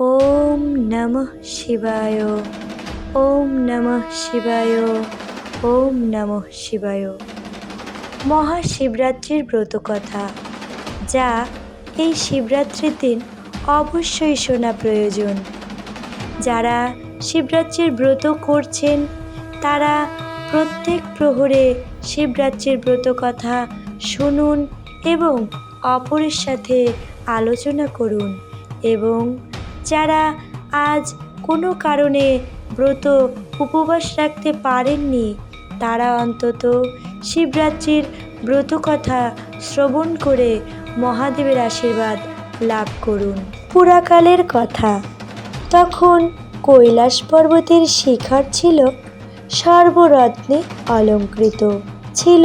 ওম নমঃ শিবায়। ওম নমঃ শিবায়। ওম নমঃ শিবায়। মহাশিবরাত্রির ব্রতকথা। যা এই শিবরাত্রির দিন অবশ্যই শোনা প্রয়োজন। যারা শিবরাত্রির ব্রত করছেন, তারা প্রত্যেক প্রহরে শিবরাত্রির ব্রত কথা শুনুন এবং অপরের সাথে আলোচনা করুন এবং যারা আজ কোনো কারণে ব্রত উপবাস রাখতে পারেননি। তারা অন্তত শিবরাত্রির ব্রত কথা শ্রবণ করে মহাদেবের আশীর্বাদ লাভ করুন। পুরাকালের কথা। তখন কৈলাস পর্বতের শিখর ছিল সর্বরত্নে অলঙ্কৃত। ছিল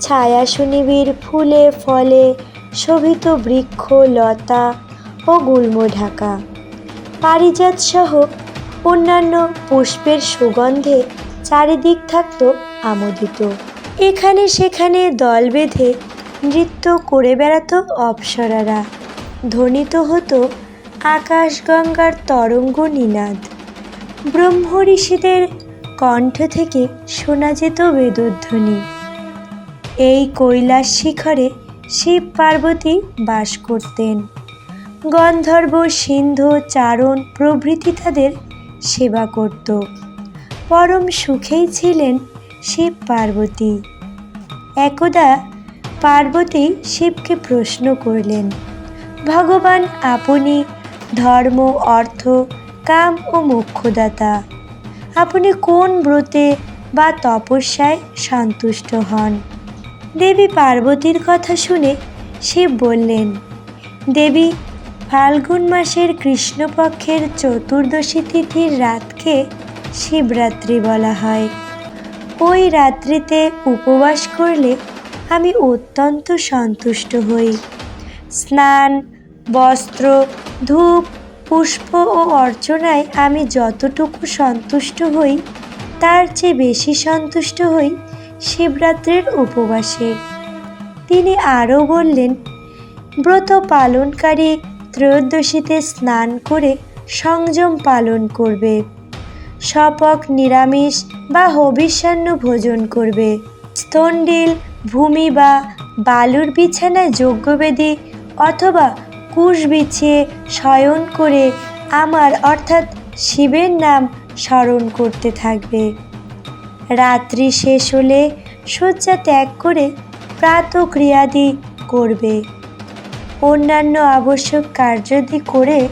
ছায়া সুনিবিড় ফুলে ফলে শোভিত বৃক্ষ, লতা ও গুল্ম ঢাকা। পারিজাত সহ অন্যান্য পুষ্পের সুগন্ধে চারিদিক থাকত আমোদিত। এখানে সেখানে দল বেঁধে নৃত্য করে বেড়াতো অপ্সরারা। ধ্বনিত হতো আকাশগঙ্গার তরঙ্গ নিনাদ। ব্রহ্ম ঋষিদের কণ্ঠ থেকে শোনা যেত বেদধ্বনি। এই কৈলাস শিখরে শিব পার্বতী বাস করতেন। গন্ধর্ব, সিন্ধু, চারণ প্রভৃতি তাদের সেবা করত। পরম সুখেই ছিলেন শিব পার্বতী। একদা পার্বতী শিবকে প্রশ্ন করলেন, ভগবান, আপনি ধর্ম, অর্থ, কাম ও মোক্ষদাতা। আপনি কোন ব্রতে বা তপস্যায় সন্তুষ্ট হন? দেবী পার্বতীর কথা শুনে শিব বললেন, দেবী ফাল্গুন মাসের কৃষ্ণপক্ষের চতুর্দশী তিথির রাতকে শিবরাত্রি বলা হয়। ওই রাত্রিতে উপবাস করলে আমি অত্যন্ত সন্তুষ্ট হই। স্নান, বস্ত্র, ধূপ, পুষ্প ও অর্চনায় আমি যতটুকু সন্তুষ্ট হই, তার চেয়ে বেশি সন্তুষ্ট হই শিবরাত্রির উপবাসে। তিনি আরও বললেন, ব্রত পালনকারী ত্রয়োদশীতে স্নান করে সংযম পালন করবে। শপক নিরামিষ বা হবিষ্যান্ন ভোজন করবে। স্তন্ডিল, ভূমি বা বালুর বিছানায় যজ্ঞবেদী অথবা কুশ বিছিয়ে শয়ন করে আমার অর্থাৎ শিবের নাম স্মরণ করতে থাকবে। রাত্রি শেষ হলে শয্যা ত্যাগ করে প্রাতক্রিয়াদি করবে। অন্যান্য আবশ্যক কার্যাদি করে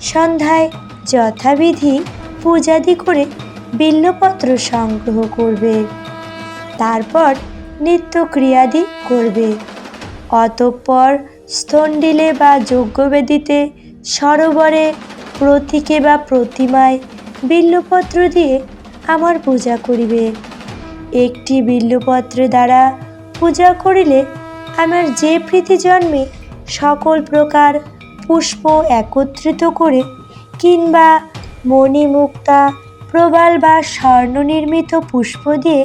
সন্ধ্যায় যথাবিধি পূজাদি করে বিল্লপত্র সংগ্রহ করবে। তারপর নিত্যক্রিয়াদি করবে। অতঃপর স্থন্ডিলে বা যজ্ঞবেদিতে সরোবরে প্রতীকে বা প্রতিমায় বিল্লপত্র দিয়ে আমার পূজা করিবে। একটি বিল্লপত্র দ্বারা পূজা করিলে আমার যে প্রীতি জন্মে সকল প্রকার পুষ্প একত্রিত করে কিংবা মণিমুক্তা, প্রবাল বা স্বর্ণ নির্মিত পুষ্প দিয়ে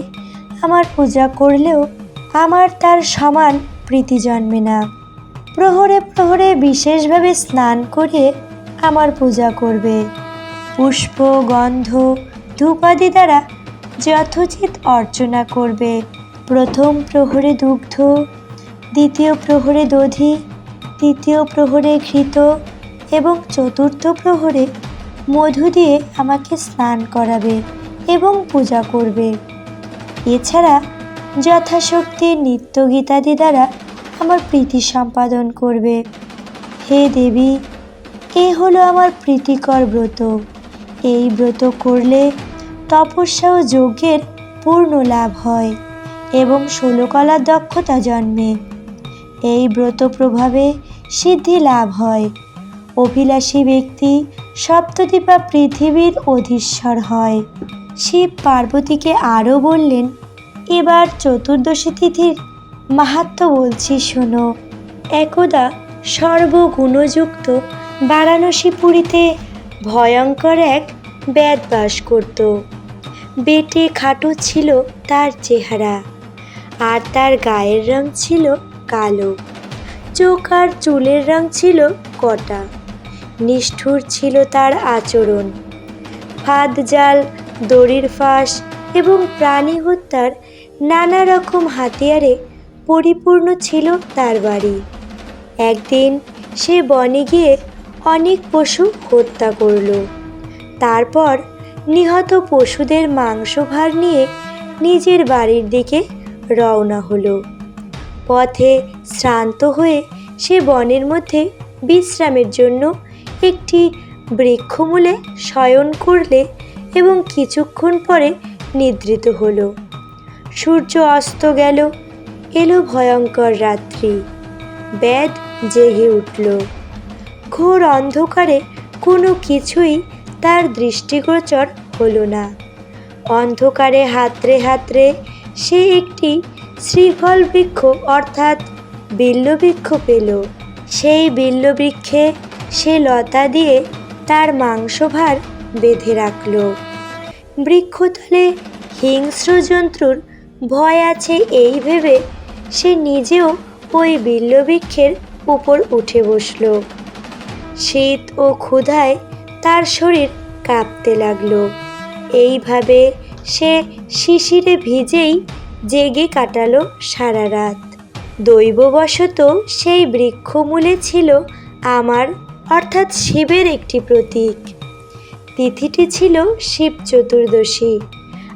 আমার পূজা করলেও আমার তার সমান প্রীতি জন্মে না। প্রহরে প্রহরে বিশেষভাবে স্নান করিয়ে আমার পূজা করবে। পুষ্প, গন্ধ, ধূপাদি দ্বারা যথোচিত অর্চনা করবে। প্রথম প্রহরে দুগ্ধ, দ্বিতীয় প্রহরে দধি তৃতীয় প্রহরে ঘৃত এবং চতুর্থ প্রহরে মধু দিয়ে আমাকে স্নান করাবে এবং পূজা করবে। এছাড়া যথাশক্তি নিত্য গীতাদি দ্বারা আমার প্রীতি সম্পাদন করবে। হে দেবী, এ হলো আমার প্রীতিকর ব্রত। এই ব্রত করলে তপস্যা ও যজ্ঞের পূর্ণ লাভ হয় এবং ষোলকলার দক্ষতা জন্মে। এই ব্রত প্রভাবে সিদ্ধি লাভ হয়। অভিলাষী ব্যক্তি সপ্তদ্বীপা পৃথিবীর অধীশ্বর হয়। শিব পার্বতীকে আরও বললেন, এবার চতুর্দশী তিথির মাহাত্ম বলছি, শোনো। একদা সর্বগুণযুক্ত বারাণসী পুরীতে ভয়ঙ্কর এক ব্যাদ বাস করত। বেটে খাটো ছিল তার চেহারা, আর তার গায়ের রং ছিল কালো। চোখ আর চুলের রং ছিল কটা। নিষ্ঠুর ছিল তার আচরণ। ফাঁদ জাল, দড়ির ফাঁস এবং প্রাণী হত্যার নানা রকম হাতিয়ারে পরিপূর্ণ ছিল তার বাড়ি। একদিন সে বনে গিয়ে অনেক পশু হত্যা করল। তারপর নিহত পশুদের মাংস ভার নিয়ে নিজের বাড়ির দিকে রওনা হলো। পথে শ্রান্ত হয়ে সে বনের মধ্যে বিশ্রামের জন্য একটি বৃক্ষমূলে শয়ন করলে এবং কিছুক্ষণ পরে নিদ্রিত হলো। সূর্য অস্ত গেল, এলো ভয়ঙ্কর রাত্রি। ব্যাদ জেগে উঠল। ঘোর অন্ধকারে কোনো কিছুই তার দৃষ্টিগোচর হলো না। অন্ধকারে হাতড়ে হাতড়ে সে একটি শ্রীফল বৃক্ষ অর্থাৎ বিল্লবৃক্ষ পেল। সেই বিল্লবৃক্ষে সে লতা দিয়ে তার মাংসভার বেঁধে রাখল। বৃক্ষতলে হিংস্র জন্তুর ভয় আছে এই ভেবে সে নিজেও ওই বিল্লবৃক্ষের উপর উঠে বসল। শীত ও ক্ষুধায় তার শরীর কাঁপতে লাগল। এইভাবে সে শিশিরে ভিজেই জেগে কাটালো সারা রাত। দৈববশত সেই বৃক্ষমূলে ছিল আমার, অর্থাৎ শিবের একটি প্রতীক। তিথিটি ছিল শিব চতুর্দশী,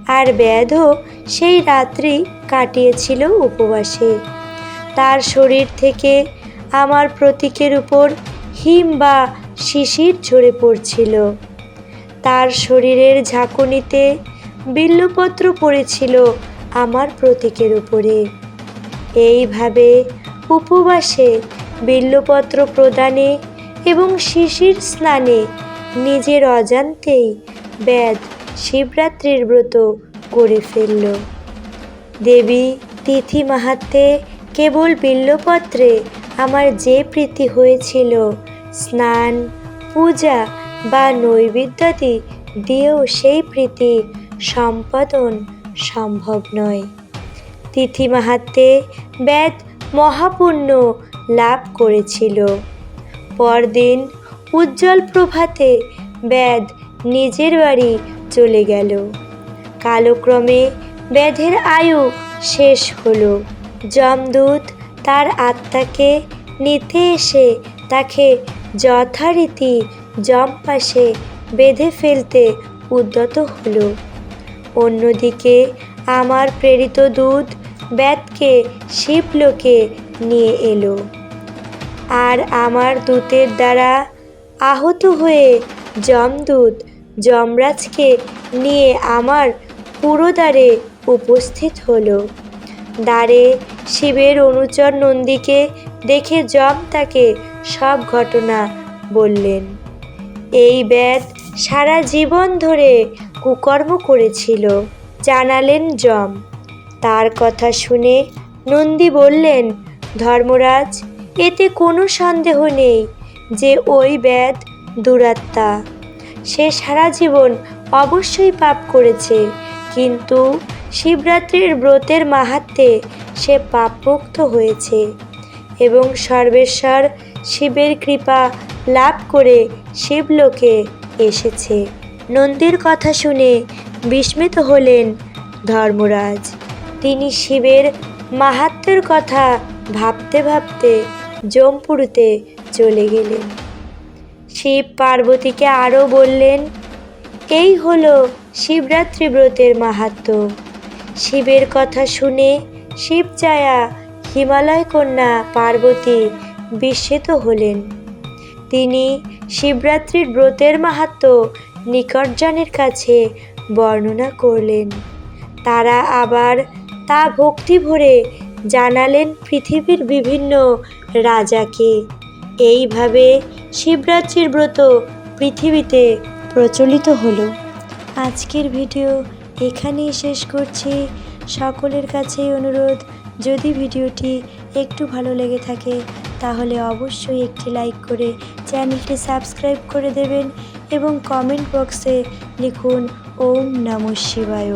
আর ব্যাধও সেই রাত্রি কাটিয়েছিল উপবাসে। তার শরীর থেকে আমার প্রতীকের উপর হিম বা শিশির ঝরে পড়ছিল। তার শরীরের ঝাঁকুনিতে বিল্লপত্র পড়েছিল আমার প্রতীকের উপরে। এইভাবে উপবাসে, বিল্লপত্র প্রদানে এবং শিশির স্নানে নিজের অজান্তেই ব্যাদ শিবরাত্রির ব্রত করে ফেলল। দেবী, তিথি মাহাত্মে কেবল বিল্লপত্রে আমার যে প্রীতি হয়েছিল, স্নান, পূজা বা নৈবেদ্যাদি দিয়েও সেই প্রীতি সম্পাদন সম্ভব নয়। তিথি মাহাত্মে ব্যাদ মহাপুণ্য লাভ করেছিল। পরদিন উজ্জ্বল প্রভাতে ব্যাদ নিজের বাড়ি চলে গেল। কালক্রমে ব্যাধের আয়ু শেষ হলো। যমদূত তার আত্মাকে নিতে এসে তাকে যথারীতি জম পাশে বেঁধে ফেলতে উদ্যত হলো। অন্যদিকে আমার প্রেরিত দূত ব্যাতকে, শিবলোকে নিয়ে এলো। আর আমার দূতের দ্বারা আহত হয়ে যমদূত যমরাজকে নিয়ে আমার পুরোদ্বারে উপস্থিত হলো। দ্বারে শিবের অনুচর নন্দীকে দেখে যম তাকে সব ঘটনা বললেন। এই ব্যাদ সারা জীবন ধরে কুকর্ম করেছিল। জানালেন যম তার কথা শুনে নন্দী বললেন, ধর্মরাজ, এতে কোনো সন্দেহ নেই যে ওই ব্যাদ দুরাত্মা। সে সারা জীবন অবশ্যই পাপ করেছে, কিন্তু শিবরাত্রির ব্রতের মাহাত্মে সে পাপমুক্ত হয়েছে এবং সর্বেশ্বর শিবের কৃপা লাভ করে শিবলোকে এসেছে। নন্দীর কথা শুনে বিস্মিত হলেন ধর্মরাজ। তিনি শিবের মাহাত্ম্যের কথা ভাবতে ভাবতে জমপুরুতে চলে গেলেন। শিব পার্বতীকে আরও বললেন, এই হলো শিবরাত্রি ব্রতের মাহাত্ম্য। শিবের কথা শুনে শিবচায়া হিমালয় কন্যা পার্বতী বিস্মিত হলেন। তিনি শিবরাত্রির ব্রতের মাহাত্ম্য নিকটজনের কাছে বর্ণনা করলেন। তারা আবার তা ভক্তি ভরে জানালেন পৃথিবীর বিভিন্ন রাজাকে। এইভাবে শিবরাত্রির ব্রত পৃথিবীতে প্রচলিত হলো। আজকের ভিডিও এখানেই শেষ করছি। সকলের কাছেই অনুরোধ, যদি ভিডিওটি একটু ভালো লেগে থাকে, তাহলে অবশ্যই একটি লাইক করে চ্যানেলটি সাবস্ক্রাইব করে দেবেন। এবং কমেন্ট বক্সে লিখুন ওম নম শিবায়।